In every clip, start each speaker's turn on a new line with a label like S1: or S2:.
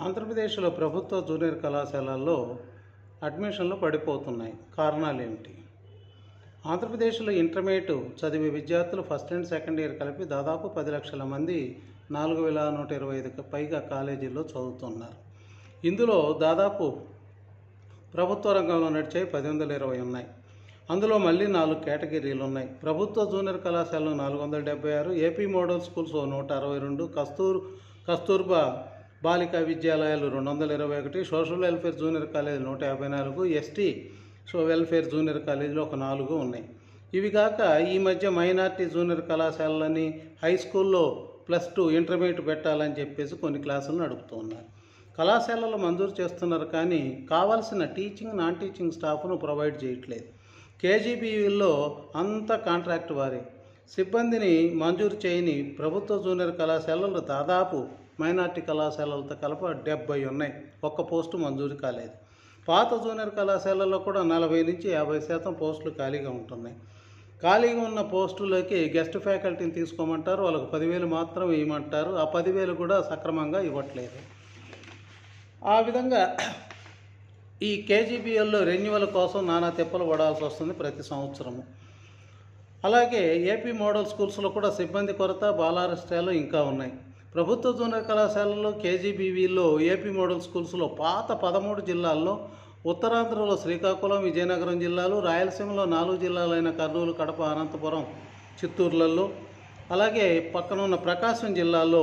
S1: ఆంధ్రప్రదేశ్లో ప్రభుత్వ జూనియర్ కళాశాలల్లో అడ్మిషన్లు పడిపోతున్నాయి. కారణాలు ఏమిటి? ఆంధ్రప్రదేశ్లో ఇంటర్మీడియట్ చదివే విద్యార్థులు ఫస్ట్ అండ్ సెకండ్ ఇయర్ కలిపి దాదాపు పది లక్షల మంది నాలుగు వేల నూట ఇరవై ఐదుకి పైగా కాలేజీల్లో చదువుతున్నారు. ఇందులో దాదాపు ప్రభుత్వ రంగంలో నడిచే పది వందల ఇరవై ఉన్నాయి. అందులో మళ్ళీ నాలుగు కేటగిరీలు ఉన్నాయి. ప్రభుత్వ జూనియర్ కళాశాలలు నాలుగు వందల డెబ్బై ఆరు ఏపీ మోడల్ స్కూల్స్ నూట అరవై రెండు కస్తూర్ కస్తూర్బా బాలికా విద్యాలయాలు రెండు వందల ఇరవై ఒకటి సోషల్ వెల్ఫేర్ జూనియర్ కాలేజీ నూట యాభై నాలుగు ఎస్టీ సో వెల్ఫేర్ జూనియర్ కాలేజీలో ఒక నాలుగు ఉన్నాయి. ఇవి కాక ఈ మధ్య మైనార్టీ జూనియర్ కళాశాలని హై స్కూల్లో ప్లస్ టూ ఇంటర్మీడియట్ పెట్టాలని చెప్పేసి కొన్ని క్లాసులు నడుపుతూ ఉన్నారు. కళాశాలలో మంజూరు చేస్తున్నారు కానీ కావాల్సిన టీచింగ్ నాన్ టీచింగ్ స్టాఫ్ను ప్రొవైడ్ చేయట్లేదు. కేజీబీవీల్లో అంత కాంట్రాక్ట్ వారే. సిబ్బందిని మంజూరు చేయని ప్రభుత్వ జూనియర్ కళాశాలలు దాదాపు మైనార్టీ కళాశాలలతో కలప డెబ్బై ఉన్నాయి. ఒక్క పోస్టు మంజూరు కాలేదు. పాత జూనియర్ కళాశాలల్లో కూడా నలభై నుంచి యాభై శాతం పోస్టులు ఖాళీగా ఉంటున్నాయి. ఖాళీగా ఉన్న పోస్టులకి గెస్ట్ ఫ్యాకల్టీని తీసుకోమంటారు వాళ్ళకి పదివేలు మాత్రం ఇవ్వమంటారు. ఆ పదివేలు కూడా సక్రమంగా ఇవ్వట్లేదు. ఆ విధంగా ఈ కేజీబీఎల్లో రెన్యువల్ కోసం నానా తిప్పలు పడాల్సి వస్తుంది ప్రతి సంవత్సరము. అలాగే ఏపీ మోడల్ స్కూల్స్లో కూడా సిబ్బంది కొరత బాలారెస్టాలు ఇంకా ఉన్నాయి. ప్రభుత్వ జూనియర్ కళాశాలలో కేజీబీవీలో ఏపీ మోడల్ స్కూల్స్లో పాత పదమూడు జిల్లాల్లో ఉత్తరాంధ్రలో శ్రీకాకుళం విజయనగరం జిల్లాలు రాయలసీమలో నాలుగు జిల్లాలైన కర్నూలు కడప అనంతపురం చిత్తూరులలో. అలాగే పక్కనున్న ప్రకాశం జిల్లాలో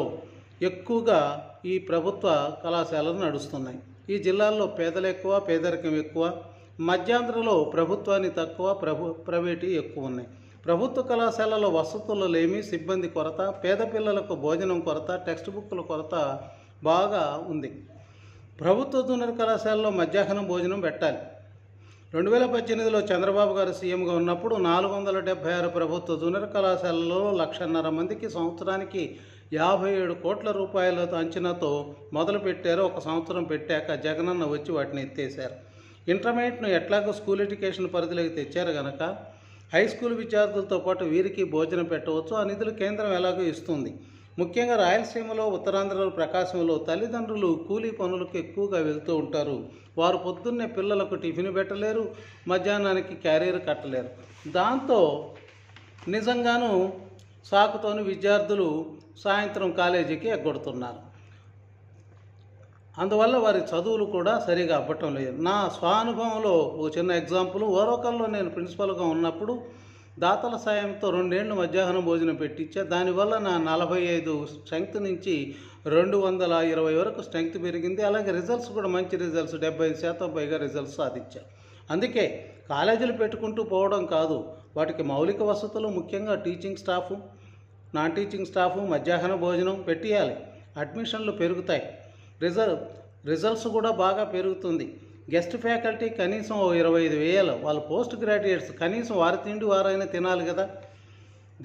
S1: ఎక్కువగా ఈ ప్రభుత్వ కళాశాలలు నడుస్తున్నాయి. ఈ జిల్లాల్లో పేదలు ఎక్కువ పేదరికం ఎక్కువ మధ్యాంధ్రలో ప్రభుత్వాన్ని తక్కువ ప్రభు ప్రైవేటు ఎక్కువ ఉన్నాయి. ప్రభుత్వ కళాశాలలో వసతులు లేమి సిబ్బంది కొరత పేద పిల్లలకు భోజనం కొరత టెక్స్ట్ బుక్ల కొరత బాగా ఉంది. ప్రభుత్వ జూనియర్ కళాశాలలో మధ్యాహ్నం భోజనం పెట్టాలి. రెండు వేల పద్దెనిమిదిలో చంద్రబాబు గారు సీఎంగా ఉన్నప్పుడు నాలుగు వందల డెబ్బై ఆరు ప్రభుత్వ జూనియర్ కళాశాలలో లక్షన్నర మందికి సంవత్సరానికి యాభై ఏడు కోట్ల రూపాయలతో అంచనాతో మొదలుపెట్టారు. ఒక సంవత్సరం పెట్టాక జగనన్న వచ్చి వాటిని ఎత్తేశారు. ఇంటర్మీడియట్ను ఎట్లాగో స్కూల్ ఎడ్యుకేషన్ పరిధిలోకి తెచ్చారు గనక హై స్కూల్ విద్యార్థులతో పాటు వీరికి భోజనం పెట్టవచ్చు. ఆ నిధులు కేంద్రం ఎలాగో ఇస్తుంది? ముఖ్యంగా రాయలసీమలో ఉత్తరాంధ్రలో ప్రకాశంలో తల్లిదండ్రులు కూలీ పనులకు ఎక్కువగా వెళ్తూ ఉంటారు. వారు పొద్దున్నే పిల్లలకు టిఫిన్ పెట్టలేరు మధ్యాహ్నానికి క్యారియర్ కట్టలేరు. దాంతో నిజంగాను సాకుతోని విద్యార్థులు సాయంత్రం కాలేజీకి ఎగ్గొడుతున్నారు. అందువల్ల వారి చదువులు కూడా సరిగా అవ్వటం లేదు. నా స్వానుభవంలో ఒక చిన్న ఎగ్జాంపుల్. ఓరోకల్లో నేను ప్రిన్సిపల్గా ఉన్నప్పుడు దాతల సాయంతో రెండేళ్ళు మధ్యాహ్నం భోజనం పెట్టించా. దానివల్ల నా నలభై ఐదు స్ట్రెంగ్త్ నుంచి రెండు వందల ఇరవై వరకు స్ట్రెంగ్త్ పెరిగింది. అలాగే రిజల్ట్స్ కూడా మంచి రిజల్ట్స్ డెబ్బై ఐదు శాతం పైగా రిజల్ట్స్ సాధించా. అందుకే కాలేజీలు పెట్టుకుంటూ పోవడం కాదు వాటికి మౌలిక వసతులు ముఖ్యంగా teaching staff non teaching staff మధ్యాహ్న భోజనం పెట్టియాలి. అడ్మిషన్లు పెరుగుతాయి. రిజల్ట్ రిజల్ట్స్ కూడా బాగా పెరుగుతుంది. గెస్ట్ ఫ్యాకల్టీ కనీసం ఓ ఇరవై ఐదు వేలు వాళ్ళ పోస్ట్ గ్రాడ్యుయేట్స్ కనీసం వారి తిండి వారైనా తినాలి కదా.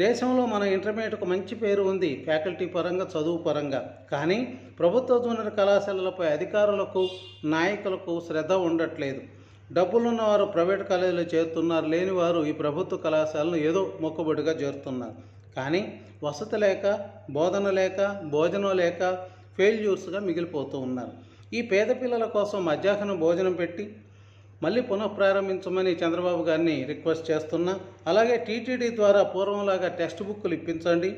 S1: దేశంలో మన ఇంటర్మీడియట్కు మంచి పేరు ఉంది ఫ్యాకల్టీ పరంగా చదువు పరంగా. కానీ ప్రభుత్వ జూనియర్ కళాశాలలపై అధికారులకు నాయకులకు శ్రద్ధ ఉండట్లేదు. డబ్బులున్నవారు ప్రైవేట్ కాలేజీలో చేరుతున్నారు లేని వారు ఈ ప్రభుత్వ కళాశాలను ఏదో మొక్కుబడిగా చేరుతున్నారు. కానీ వసతి లేక బోధన లేక భోజనం లేక ఫెయిల్యూర్స్గా మిగిలిపోతూ ఉన్నారు. ఈ పేద పిల్లల కోసం మధ్యాహ్నం భోజనం పెట్టి మళ్ళీ పునఃప్రారంభించమని చంద్రబాబు గారిని రిక్వెస్ట్ చేస్తున్నా అలాగే టీటీడీ ద్వారా పూర్వంలాగా టెక్స్ట్ బుక్లు ఇప్పించండి.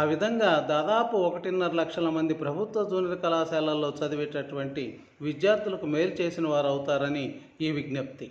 S1: ఆ విధంగా దాదాపు ఒకటిన్నర లక్షల మంది ప్రభుత్వ జూనియర్ కళాశాలల్లో చదివేటటువంటి విద్యార్థులకు మేలు చేసిన వారు అవుతారని ఈ విజ్ఞప్తి.